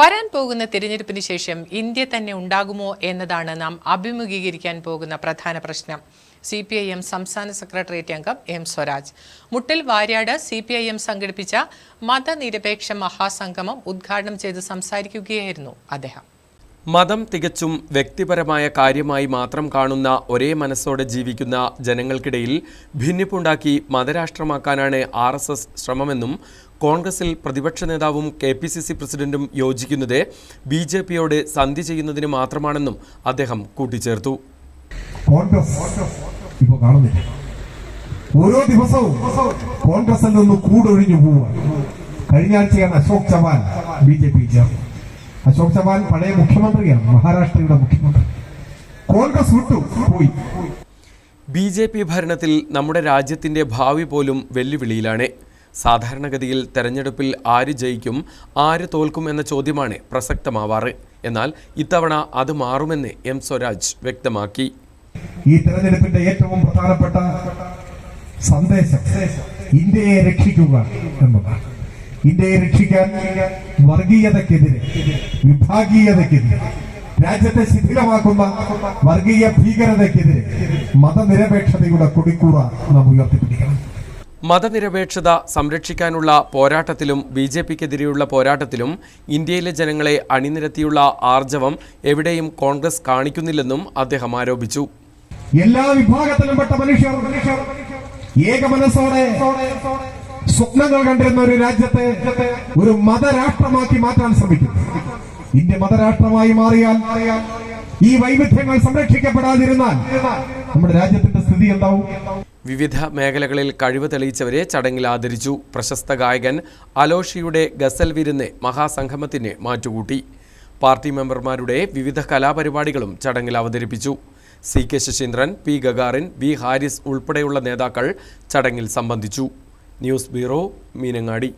വരാൻ പോകുന്ന തിരഞ്ഞെടുപ്പിന് ശേഷം ഇന്ത്യ തന്നെ ഉണ്ടാകുമോ എന്നതാണ് നാം അഭിമുഖീകരിക്കാൻ പോകുന്ന പ്രധാന പ്രശ്നം. സി പി ഐ എം സംസ്ഥാന സെക്രട്ടേറിയറ്റ് അംഗം M Swaraj. Muttil Varyad C P I M സംഘടിപ്പിച്ച മതനിരപേക്ഷ മഹാസംഗമം ഉദ്ഘാടനം ചെയ്ത് സംസാരിക്കുകയായിരുന്നു അദ്ദേഹം. മതം തികച്ചും വ്യക്തിപരമായ കാര്യമായി മാത്രം കാണുന്ന ഒരേ മനസ്സോടെ ജീവിക്കുന്ന ജനങ്ങൾക്കിടയിൽ ഭിന്നിപ്പുണ്ടാക്കി മതരാഷ്ട്രമാക്കാനാണ് ആർ എസ് എസ് ശ്രമമെന്നും കോൺഗ്രസിൽ പ്രതിപക്ഷ നേതാവും കെ പി സി സി പ്രസിഡന്റും യോജിക്കുന്നത് ബി ജെ പിയോട് സന്ധി ചെയ്യുന്നതിന് മാത്രമാണെന്നും അദ്ദേഹം കൂട്ടിച്ചേർത്തു. ഓരോ ദിവസവും കോൺഗ്രസിൽ നിന്ന് കൂടൊഴിഞ്ഞു പോവുക കഴിഞ്ഞ ആഴ്ചയാണ് Ashok Chavan B J P Ashok Chavan പഴയ മുഖ്യമന്ത്രിയാണ് മഹാരാഷ്ട്രയുടെ മുഖ്യമന്ത്രി. കോൺഗ്രസ് വിട്ടു പോയി. ബി ജെ പി ഭരണത്തിൽ നമ്മുടെ രാജ്യത്തിന്റെ ഭാവി പോലും വെല്ലുവിളിയിലാണ്. സാധാരണഗതിയിൽ തെരഞ്ഞെടുപ്പിൽ ആര് ജയിക്കും ആര് തോൽക്കും എന്ന ചോദ്യമാണ് പ്രസക്തമാവാറ്. എന്നാൽ ഇത്തവണ അത് മാറുമെന്ന് എം സ്വരാജ് വ്യക്തമാക്കി. ഈ തെരഞ്ഞെടുപ്പിന്റെ ഏറ്റവും പ്രധാനപ്പെട്ട സന്ദേശം ഇന്ത്യയെ രക്ഷിക്കുക എന്നതാണ്. ഇന്ത്യയെ രക്ഷിക്കാൻ വർഗീയതക്കെതിരെ വിഭാഗീയതക്കെതിരെ രാജ്യത്തെ ശിഥിലമാക്കുന്ന വർഗീയ ഭീകരതക്കെതിരെ മതനിരപേക്ഷതയുടെ കൊടിക്കൂറ നാം ഉയർത്തിപ്പിടിക്കണം. മതനിരപേക്ഷത സംരക്ഷിക്കാനുള്ള പോരാട്ടത്തിലും ബി ജെ പിക്കെതിരെയുള്ള പോരാട്ടത്തിലും ഇന്ത്യയിലെ ജനങ്ങളെ അണിനിരത്തിയുള്ള ആർജവം എവിടെയും കോൺഗ്രസ് കാണിക്കുന്നില്ലെന്നും അദ്ദേഹം ആരോപിച്ചു. എല്ലാ വിഭാഗത്തിലും പെട്ട മനുഷ്യർ ഏക മനസ്സോടെ സ്വപ്നങ്ങൾ കണ്ടിരുന്ന ഒരു രാജ്യത്തെ ഒരു മതരാഷ്ട്രമാക്കി മാറ്റാൻ ശ്രമിക്കും. ഇന്ത്യ മതരാഷ്ട്രമായി മാറിയാൽ ഈ വൈവിധ്യങ്ങൾ സംരക്ഷിക്കപ്പെടാതിരുന്നാൽ നമ്മുടെ രാജ്യത്തിന്റെ സ്ഥിതി എന്താവും? വിവിധ മേഖലകളിൽ കഴിവ് തെളിയിച്ചവരെ ചടങ്ങിൽ ആദരിച്ചു. പ്രശസ്ത ഗായകൻ അലോഷിയുടെ ഗസൽ വിരുന്ന് മഹാസംഗമത്തിന് മാറ്റുകൂട്ടി. പാർട്ടി മെമ്പർമാരുടെ വിവിധ കലാപരിപാടികളും ചടങ്ങിൽ അവതരിപ്പിച്ചു. C K Sasindran P Gagarin V Haris ഉൾപ്പെടെയുള്ള നേതാക്കൾ ചടങ്ങിൽ സംബന്ധിച്ചു. News bureau Meenangadi